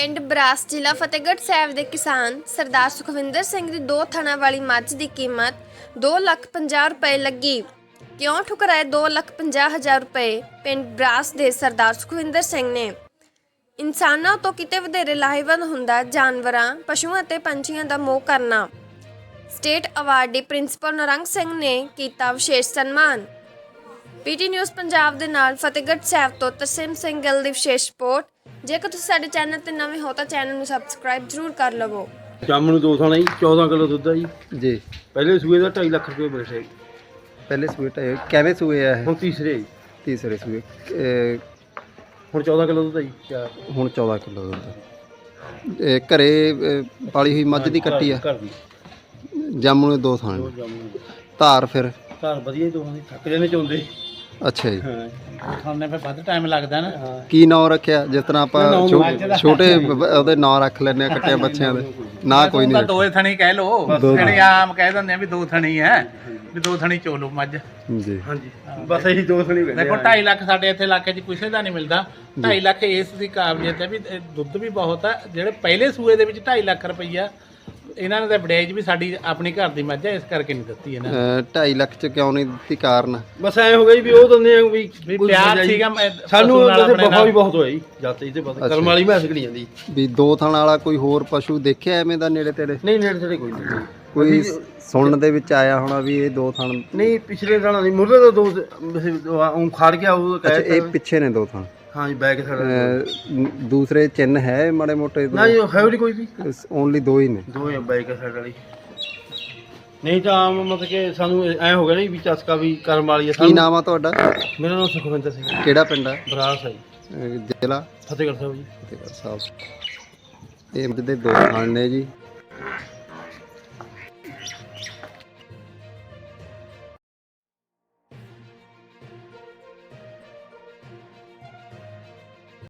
ਪਿੰਡ ਬਰਾਸ ਜ਼ਿਲ੍ਹਾ ਫਤਿਹਗੜ੍ਹ ਸਾਹਿਬ ਦੇ ਕਿਸਾਨ ਸਰਦਾਰ ਸੁਖਵਿੰਦਰ ਸਿੰਘ ਦੀ ਦੋ ਥਣਾ ਵਾਲੀ ਮੱਝ ਦੀ ਕੀਮਤ 2,50,000 ਰੁਪਏ ਲੱਗੀ। ਕਿਉਂ ਠੁਕਰਾਏ 2,50,000 ਰੁਪਏ? ਪਿੰਡ ਬਰਾਸ ਦੇ ਸਰਦਾਰ ਸੁਖਵਿੰਦਰ ਸਿੰਘ ਨੇ। ਇਨਸਾਨਾਂ ਤੋਂ ਕਿਤੇ ਵਧੇਰੇ ਲਾਹੇਵੰਦ ਹੁੰਦਾ ਜਾਨਵਰਾਂ ਪਸ਼ੂਆਂ ਅਤੇ ਪੰਛੀਆਂ ਦਾ ਮੋਹ ਕਰਨਾ। State award awardee principal Narang Singh ਨੇ ਕੀਤਾ ਵਿਸ਼ੇਸ਼ ਸਨਮਾਨ। ਪੀਟੀ ਨਿਊਜ਼ ਪੰਜਾਬ ਦੇ ਨਾਲ ਫਤਿਹਗੜ੍ਹ ਸਾਹਿਬ ਤੋਂ ਤਰਸੇਮ ਸਿੰਘ ਗਿੱਲ ਦੀ ਵਿਸ਼ੇਸ਼ ਰਿਪੋਰਟ। ਜੇਕਰ ਤੁਸੀਂ ਸਾਡੇ ਚੈਨਲ ਤੇ ਨਵੇਂ ਹੋ ਤਾਂ ਚੈਨਲ ਨੂੰ ਸਬਸਕ੍ਰਾਈਬ ਜ਼ਰੂਰ ਕਰ ਲਵੋ। ਸ਼ਾਮ ਨੂੰ ਦੋ ਥਾਣਾ ਜੀ 14 ਕਿਲੋ ਦੁੱਧ ਆ ਜੀ। ਜੀ। ਪਹਿਲੇ ਸੂਏ ਦਾ 2.5 ਲੱਖ ਰੁਪਏ ਬੈਠੇ ਪਹਿਲੇ ਸੂਏ ਟਾਇ ਕਿਵੇਂ ਸੂਏ ਆ ਇਹ? ਹੁਣ ਤੀਸਰੇ ਆ ਜੀ। ਤੀਸਰੇ ਸੂਏ। ਅਹ ਹੁਣ 14 ਕਿਲੋ ਦੁੱਧ ਆ ਜੀ। ਚਾਰ। ਹੁਣ 14 ਕਿਲੋ ਦੁੱਧ। ਇਹ ਘਰੇ ਅਹ, ਪਾਲੀ ਹੋਈ ਮੱਝ ਦੀ ਕੱਟੀ ਆ? ਘਰ ਦੀ। ਜਾਮੂ ਨੇ ਦੋ ਥਾਂ। ਦੋ ਜਾਮੂ ਧਾਰ ਫਿਰ? ਘਰ ਵਧੀਆ ਹੀ ਦੋਹਾਂ ਦੀ। ਥੱਕ ਜਾਂਦੇ ਚੋਂਦੇ। ਅੱਛਾ ਜੀ। ਖਾਣੇ ਫਿਰ ਵੱਧ ਟਾਈਮ ਲੱਗਦਾ ਨਾ। ਕੀ ਨਾਂ ਰੱਖਿਆ? ਜਿਸ ਤਰ੍ਹਾਂ ਆਪਾਂ ਛੋ- ਛੋਟੇ ਬ- ਉਹਦੇ ਨਾਂ ਰੱਖ ਲੈਂਦੇ ਆ ਕੱਟਿਆਂ ਬੱਚਿਆਂ ਦੇ। ਨਾ ਕੋਈ ਤਾਂ ਨਹੀਂ ਦੋ ਥਣੀ ਕਹਿ ਲੋ ਜਿਹੜੇ ਆਮ ਕਹਿ ਦਿੰਦੇ ਆ ਵੀ ਦੋ ਥਣੀ ਹੈ ਵੀ ਦੋ ਥਣੀ ਚੋਲੋ ਮੱਝ। ਜੀ। ਹਾਂਜੀ। ਬਸ ਇਹੀ ਦੋ ਥਣੀ ਬੈਠੇ ਦੇਖੋ 2.5 ਲੱਖ ਸਾਡੇ ਇੱਥੇ ਇਲਾਕੇ 'ਚ ਕਿਸੇ ਦਾ ਨਹੀਂ ਮਿਲਦਾ। 2.5 ਲੱਖ ਇਸ ਦੀ ਕਾਬਲੀਅਤ ਹੈ ਵੀ ਇਹ ਦੁੱਧ ਵੀ ਬਹੁਤ ਹੈ। ਜਿਹੜੇ ਪਹਿਲੇ ਸੂਏ ਦੇ ਵਿੱਚ 2.5 ਲੱਖ ਰੁਪਈਆ ਇਹਨਾਂ ਨੇ ਤਾਂ ਵਡੇਜ ਵੀ ਸਾਡੀ ਆਪਣੀ ਘਰ ਦੀ ਮੱਝ ਹੈ ਇਸ ਕਰਕੇ ਨਹੀਂ ਦਿੱਤੀ ਇਹਨਾਂ ਨੇ। 2.5 ਲੱਖ ਚ ਕਿਉਂ ਨਹੀਂ ਦਿੱਤੀ ਕਾਰਨ? ਬਸ ਐ ਹੋ ਗਈ ਵੀ ਉਹ ਦੰਦੇ ਆ ਵੀ ਵੀ ਕੋਈ ਪਿਆਰ। ਸੀਗਾ ਮੈਂ- ਸਾਨੂੰ ਪਸ਼ੂ ਨਾਲ ਆਪਣੇ ਬਹੁਤ ਨਾਲ। ਵੀ ਬਹੁਤ ਹੋਇਆ ਜੀ ਜਾਤੇ ਇਹਦੇ ਬਸ ਕਰਮ ਵਾਲੀ ਮੈਸ ਕਰੀ ਜਾਂਦੀ। ਵੀ ਦੋ ਥਾਂ ਵਾਲਾ ਕੋਈ ਹੋਰ ਪਸ਼ੂ ਦੇਖਿਆ ਐਵੇਂ ਦਾ ਨੇੜੇ ਤੇੜੇ? ਨਹੀਂ ਨੇੜੇ ਤੇੜੇ ਕੋਈ ਨਹੀਂ। ਕੋਈ ਸੁਣਨ ਦੇ ਵਿੱਚ ਆਇਆ ਹੋਣਾ ਵੀ ਇਹ ਦੋ ਥਾਂ ਨਹੀਂ ਪਿਛਲੇ ਸਾਲਾਂ ਦੀ ਮੁਰਲੇ ਦਾ ਦੋ ਉਹ ਖੜ ਗਿਆ ਉਹ ਅੱਛਾ ਕਹਿ ਇਹ ਪਿੱਛੇ ਨੇ ਦੋ ਥਾਂ। ਹਾਂ ਸਾਈਡ ਅਹ, ਦੂਸਰੇ ਚਿੰਨ ਹੈ ਮਾੜੇ ਮੋਟੇ ਨਾ ਜੀ ਹੈ ਵੀ ਕੋਈ ਵੀ? ਓਨਲੀ ਦੋ ਹੀ ਨੇ। ਦੋ ਬੈਕ ਸਾਈਡ ਵਾਲੀ। ਨਹੀਂ ਤਾਂ ਆਮ ਮਤਲਬ ਕਿ ਸਾਨੂੰ ਐ ਹੋ ਗਿਆ ਨਹੀਂ ਵੀ ਚਸਕਾ ਵੀ ਕਰਮ ਵਾਲੀ ਆ ਕੀ ਨਾਮ ਆ ਤੁਹਾਡਾ? ਮੇਰਾ ਨਾਮ ਸੁਖਵਿੰਦਰ ਸਿੰਘ ਕਿਹੜਾ ਪਿੰਡ ਹੈ ਬਰਾਸ ਹੈ ਜੀ, ਜ਼ਿਲ੍ਹਾ? ਫਤਿਹਗੜ੍ਹ ਸਾਹਿਬ ਜੀ। ਫਤਿਹਗੜ੍ਹ ਸਾਹਿਬ। ਇਹ ਦੇ ਦੋ ਥਾਂ ਨੇ ਜੀ।